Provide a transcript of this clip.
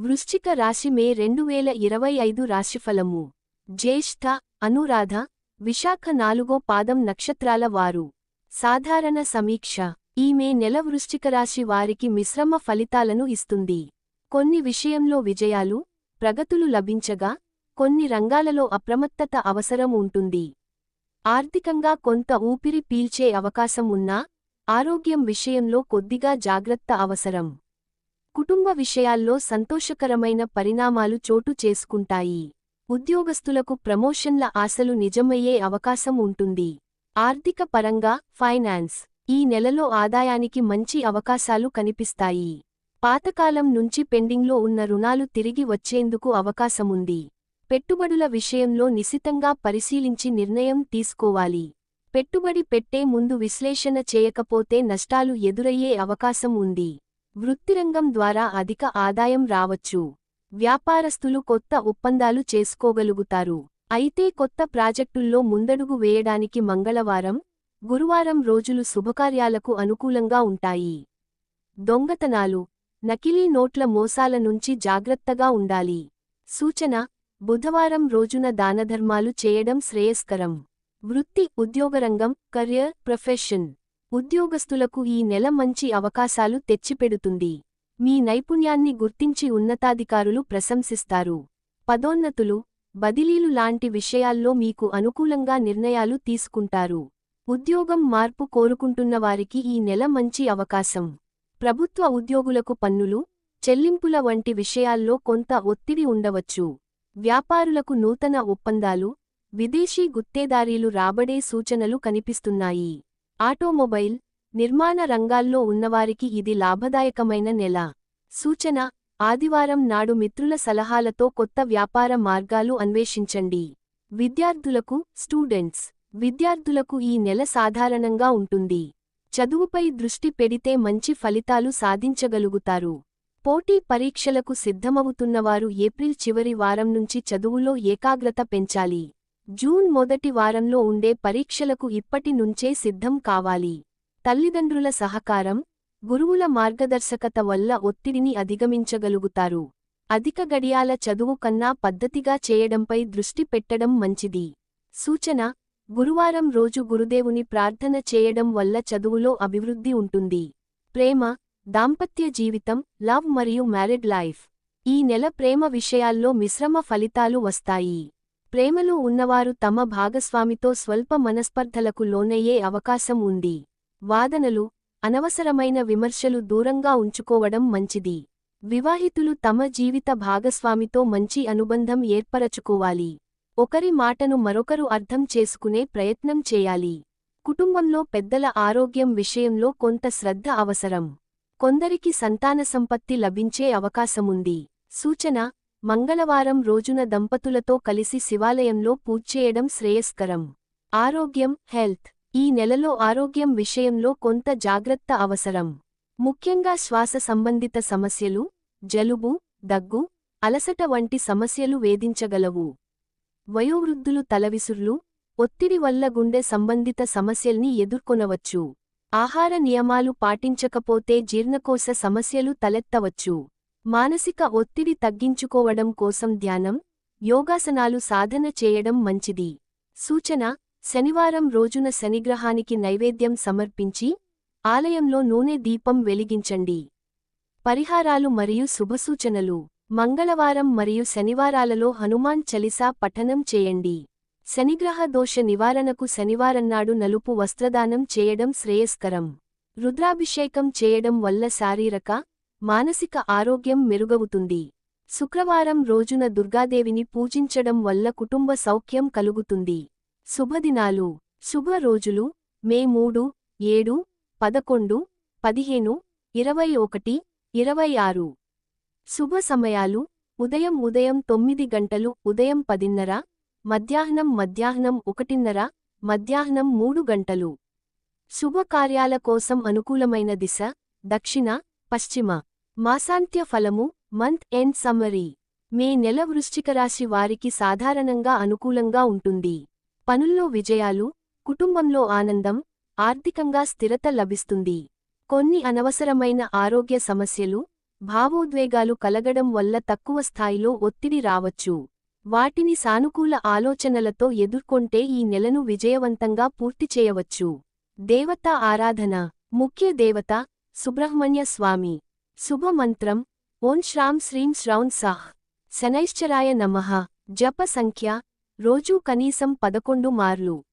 వృశ్చిక రాశి మే రెండు వేల ఇరవై ఐదు రాశిఫలము. జ్యేష్ఠ అనురాధ విశాఖ నాలుగో పాదం నక్షత్రాల వారు. సాధారణ సమీక్ష. ఈ మే నెల వృశ్చిక రాశి వారికి మిశ్రమ ఫలితాలను ఇస్తుంది. కొన్ని విషయంలో విజయాలు ప్రగతులు లభించగా కొన్ని రంగాలలో అప్రమత్తత అవసరం ఉంటుంది. ఆర్థికంగా కొంత ఊపిరి పీల్చే అవకాశం ఉన్నా ఆరోగ్యం విషయంలో కొద్దిగా జాగ్రత్త అవసరం. కుటుంబ విషయాల్లో సంతోషకరమైన పరిణామాలు చోటు చేసుకుంటాయి. ఉద్యోగస్తులకు ప్రమోషన్ల ఆశలు నిజమయ్యే అవకాశం ఉంటుంది. ఆర్థిక పరంగా ఫైనాన్స్ ఈ నెలలో ఆదాయానికి మంచి అవకాశాలు కనిపిస్తాయి. పాతకాలం నుంచి పెండింగ్లో ఉన్న రుణాలు తిరిగి వచ్చేందుకు అవకాశముంది. పెట్టుబడుల విషయంలో నిశితంగా పరిశీలించి నిర్ణయం తీసుకోవాలి. పెట్టుబడి పెట్టే ముందు విశ్లేషణ చేయకపోతే నష్టాలు ఎదురయ్యే అవకాశం ఉంది. వృత్తిరంగం ద్వారా అధిక ఆదాయం రావచ్చు. వ్యాపారస్తులు కొత్త ఒప్పందాలు చేసుకోగలుగుతారు. అయితే కొత్త ప్రాజెక్టుల్లో ముందడుగు వేయడానికి మంగళవారం గురువారం రోజులు శుభకార్యాలకు అనుకూలంగా ఉంటాయి. దొంగతనాలు నకిలీ నోట్ల మోసాల నుంచి జాగ్రత్తగా ఉండాలి. సూచన బుధవారం రోజున దానధర్మాలు చేయడం శ్రేయస్కరం. వృత్తి ఉద్యోగరంగం కరియర్ ప్రొఫెషన్. ఉద్యోగస్తులకు ఈ నెల మంచి అవకాశాలు తెచ్చిపెడుతుంది. మీ నైపుణ్యాన్ని గుర్తించి ఉన్నతాధికారులు ప్రశంసిస్తారు. పదోన్నతులు బదిలీలు లాంటి విషయాల్లో మీకు అనుకూలంగా నిర్ణయాలు తీసుకుంటారు. ఉద్యోగం మార్పు కోరుకుంటున్నవారికి ఈ నెల మంచి అవకాశం. ప్రభుత్వ ఉద్యోగులకు పన్నులు చెల్లింపుల వంటి విషయాల్లో కొంత ఒత్తిడి ఉండవచ్చు. వ్యాపారులకు నూతన ఒప్పందాలు విదేశీ గుత్తేదారీలు రాబడే సూచనలు కనిపిస్తున్నాయి. ఆటోమొబైల్ నిర్మాణ రంగాల్లో ఉన్నవారికి ఇది లాభదాయకమైన నెల. సూచన ఆదివారం నాడు మిత్రుల సలహాలతో కొత్త వ్యాపార మార్గాలు అన్వేషించండి. విద్యార్థులకు స్టూడెంట్స్ విద్యార్థులకు ఈ నెల సాధారణంగా ఉంటుంది. చదువుపై దృష్టి పెడితే మంచి ఫలితాలు సాధించగలుగుతారు. పోటీ పరీక్షలకు సిద్ధమవుతున్నవారు ఏప్రిల్ చివరి వారం నుంచి చదువులో ఏకాగ్రత పెంచాలి. జూన్ మొదటి వారంలో ఉండే పరీక్షలకు ఇప్పటి నుంచే సిద్ధం కావాలి. తల్లిదండ్రుల సహకారం గురువుల మార్గదర్శకత వల్ల ఒత్తిడిని అధిగమించగలుగుతారు. అధిక గడియాల చదువు కన్నా పద్ధతిగా చేయడంపై దృష్టి పెట్టడం మంచిది. సూచన గురువారం రోజు గురుదేవుని ప్రార్థన చేయడం వల్ల చదువులో అభివృద్ధి ఉంటుంది. ప్రేమ దాంపత్య జీవితం లవ్ మరియు మ్యారిడ్ లైఫ్. ఈ నెల ప్రేమ విషయాల్లో మిశ్రమ ఫలితాలు వస్తాయి. ప్రేమలో ఉన్నవారు తమ భాగస్వామితో స్వల్ప మనస్పర్ధలకు లోనయ్యే అవకాశం ఉంది. వాదనలు అనవసరమైన విమర్శలు దూరంగా ఉంచుకోవడం మంచిది. వివాహితులు తమ జీవిత భాగస్వామితో మంచి అనుబంధం ఏర్పరచుకోవాలి. ఒకరి మాటను మరొకరు అర్థం చేసుకునే ప్రయత్నం చేయాలి. కుటుంబంలో పెద్దల ఆరోగ్యం విషయంలో కొంత శ్రద్ధ అవసరం. కొందరికి సంతాన సంపత్తి లభించే అవకాశముంది. సూచన మంగళవారం రోజున దంపతులతో కలిసి శివాలయంలో పూజ్చేయడం శ్రేయస్కరం. ఆరోగ్యం హెల్త్. ఈ నెలలో ఆరోగ్యం విషయంలో కొంత జాగ్రత్త అవసరం. ముఖ్యంగా శ్వాస సంబంధిత సమస్యలు జలుబు దగ్గు అలసట వంటి సమస్యలు వేధించగలవు. వయోవృద్ధులు తలవిసుర్లు ఒత్తిడి వల్ల గుండె సంబంధిత సమస్యల్ని ఎదుర్కొనవచ్చు. ఆహార నియమాలు పాటించకపోతే జీర్ణకోశ సమస్యలు తలెత్తవచ్చు. మానసిక ఒత్తిడి తగ్గించుకోవడం కోసం ధ్యానం యోగాసనాలు సాధన చేయడం మంచిది. సూచన శనివారం రోజున శనిగ్రహానికి నైవేద్యం సమర్పించి ఆలయంలో నూనె దీపం వెలిగించండి. పరిహారాలు మరియు శుభసూచనలు. మంగళవారం మరియు శనివారాలలో హనుమాన్ చలిసా పఠనం చేయండి. శనిగ్రహ దోష నివారణకు శనివారన్నాడు నలుపు వస్త్రదానం చేయడం శ్రేయస్కరం. రుద్రాభిషేకం చేయడం వల్ల శారీరక మానసిక ఆరోగ్యం మెరుగవుతుంది. శుక్రవారం రోజున దుర్గాదేవిని పూజించడం వల్ల కుటుంబ సౌఖ్యం కలుగుతుంది. శుభదినాలు. శుభ రోజులు. మే మూడు ఏడు పదకొండు పదిహేను ఇరవై ఒకటి ఇరవై ఆరు. శుభ సమయాలు. ఉదయం ఉదయం తొమ్మిది గంటలు. ఉదయం పదిన్నర. మధ్యాహ్నం మధ్యాహ్నం ఒకటిన్నర. మధ్యాహ్నం మూడు గంటలు. శుభకార్యాల కోసం అనుకూలమైన దిశ. దక్షిణ పశ్చిమ మాసాంత్య ఫలము మంత్ ఎండ్ సమ్మరీ మే నెల వృశ్చికరాశి వారికి సాధారణంగా అనుకూలంగా ఉంటుంది. పనుల్లో విజయాలు కుటుంబంలో ఆనందం ఆర్థికంగా స్థిరత లభిస్తుంది. కొన్ని అనవసరమైన ఆరోగ్య సమస్యలు భావోద్వేగాలు కలగడం వల్ల తక్కువ స్థాయిలో ఒత్తిడి రావచ్చు. వాటిని సానుకూల ఆలోచనలతో ఎదుర్కొంటే ఈ నెలను విజయవంతంగా పూర్తి చేయవచ్చు. దేవతా ఆరాధన. ముఖ్య దేవత సుబ్రహ్మణ్య స్వామి. శుభ మంత్రం ఓం శ్రాం శ్రీం శ్రౌన్ సాహ్ శనైశ్చరాయ నమః. జప సంఖ్య. రోజూ కనీసం పదకొండు మార్లు.